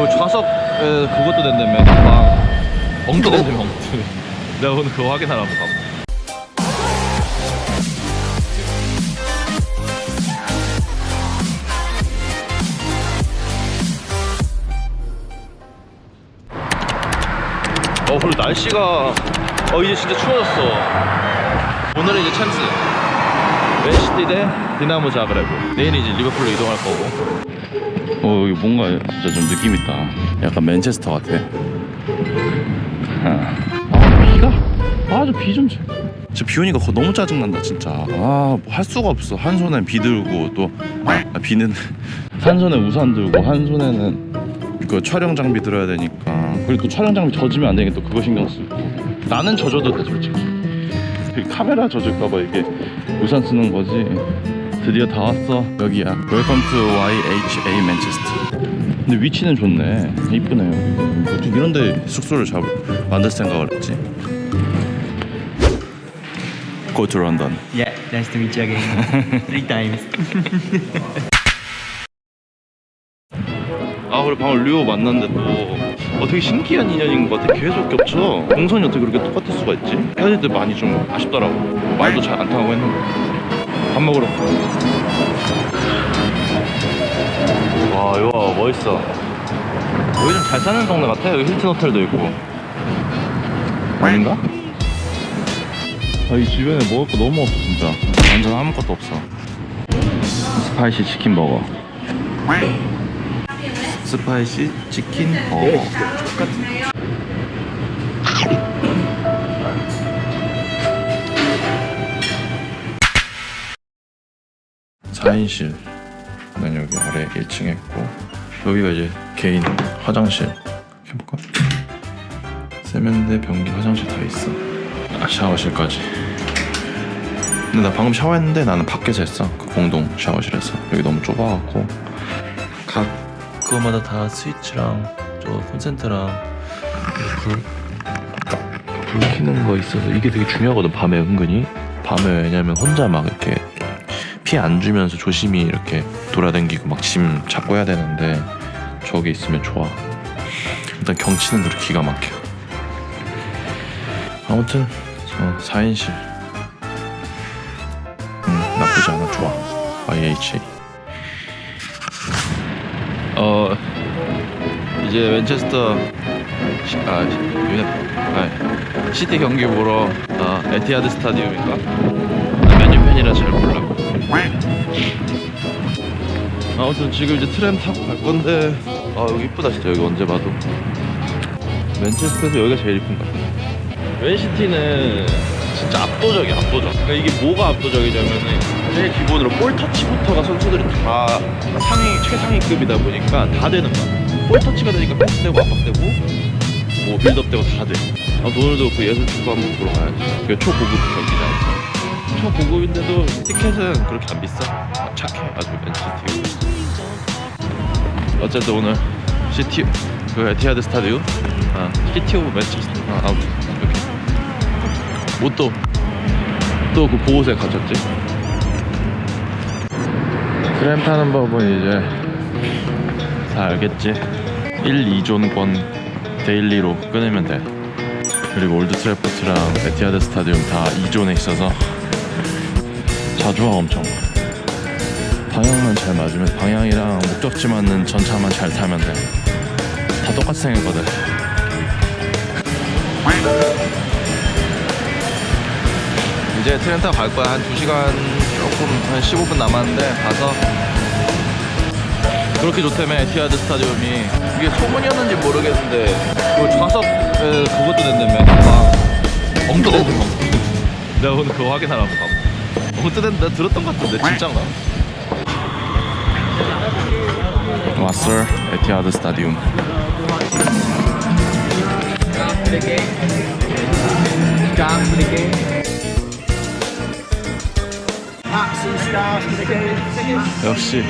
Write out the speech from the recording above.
그 좌석 에 그것도 된다며. 방 엉도 된다며 엉도 내가 오늘 그거 확인하러 한번 가고 어 그리고 날씨가 어 이제 진짜 추워졌어. 오늘은 이제 찬스 맨시티 대 디나모 자그레브. 내일은 이제 리버풀로 이동할 거고. 어 여기 뭔가 진짜 좀 느낌 있다. 약간 맨체스터 같아. 아, 아 비가? 아주 비좀 진짜 비 오니까 그거 너무 짜증난다 진짜. 아뭐 할 수가 없어. 한 손엔 비 들고 또 아, 비는 한 손에 우산 들고 한 손에는 그 촬영 장비 들어야 되니까. 그리고 또 촬영 장비 젖으면 안 되니까 또 그거 신경 쓰고. 나는 젖어도 돼 솔직히. 그 카메라 젖을까봐 이게 우산 쓰는 거지? 드디어 다 왔어. 여기야. 웰컴 투 YHA 맨체스터 근데 위치는 좋네. 이쁘네 어떻게 이런 데 숙소를 잡 만들 생각을 했지? Go to London. Yeah, nice to meet you again. Three times. 아 그래 방금 류오 만났는데 또 어, 되게 신기한 인연인 것 같아. 계속 겹쳐. 동선이 어떻게 그렇게 똑같을 수가 있지? 헤어질 때 많이 좀 아쉽더라고. 말도 잘 안 통하고 했는데. 밥 먹으러. 와 이거 멋있어. 여기 좀 잘 사는 동네 같아. 여기 힐튼 호텔도 있고. 아닌가? 아 이 주변에 먹을 거 너무 없어 진짜. 완전 아무것도 없어. 스파이시 치킨 버거 스파이시 치킨 버거. 사인실은 여기 아래 1층에 있고 여기가 이제 개인 화장실. 이렇게 볼까? 세면대, 변기, 화장실 다 있어. 아 샤워실까지. 근데 나 방금 샤워했는데 나는 밖에서 했어. 그 공동 샤워실에서. 여기 너무 좁아갖고. 각 그거마다 다 스위치랑 저 콘센트랑 불, 불 켜는 거 있어서 이게 되게 중요하거든 밤에 은근히. 밤에 왜냐면 혼자 막 이렇게 피해 안 주면서 조심히 이렇게 돌아다니고 막 짐 잡고 해야 되는데 저기 있으면 좋아. 일단 경치는 그렇게 기가 막혀. 아무튼 어, 4인실. 음, 나쁘지 않아. 좋아. YHA 어 이제 맨체스터 시, 아 유네 아 시티 경기 보러 아, 에티하드 스타디움인가? 나 맨유 팬이라 잘 몰라 아무튼 지금 이제 트램 타고 갈 건데 아 여기 이쁘다 진짜. 여기 언제 봐도. 맨체스터에서 여기가 제일 이쁜 것 같아 맨시티는 진짜 압도적이야 압도적. 그러니까 이게 뭐가 압도적이냐면은 제일 기본으로 볼 터치부터가 선수들이 다 상위 최상위급이다 보니까 다 되는 거야. 볼 터치가 되니까 패스되고 압박되고 뭐 빌드업되고 다돼. 아, 오늘도 그 예술 축구 한번 보러 가야지. 그 초고급 경기장 초고급인데도 티켓은 그렇게 안 비싸. 아, 착해 아주 맨시티 어쨌든 오늘 시티 그 에티하드 스타디움? 아 시티 오브 맨체스터. 아 이렇게 옷도 또 그 보호색 갖췄지? 트램 타는 법은 이제 다 알겠지? 1, 2존권 데일리로 끊으면 돼. 그리고 올드 트래포트랑 에티하드 스타디움 다 2존에 있어서 자주 와 엄청. 방향만 잘 맞으면 방향이랑 목적지 맞는 전차만 잘 타면 돼. 다 똑같이 생겼거든. 이제 트렌 타고 갈 거야. 한 2시간 조금 한 15분 남았는데 가서 그렇게 좋다며 에티하드 스타디움이. 이게 소문이었는지 모르겠는데 그 좌석에 그것도 된다며. 방 엉도 된다며 내가 오늘 그거 확인하러 한번 가고 엉도 된다 들었던 것 같은데 진짜인가? 왔어 에티하드 스타디움 역시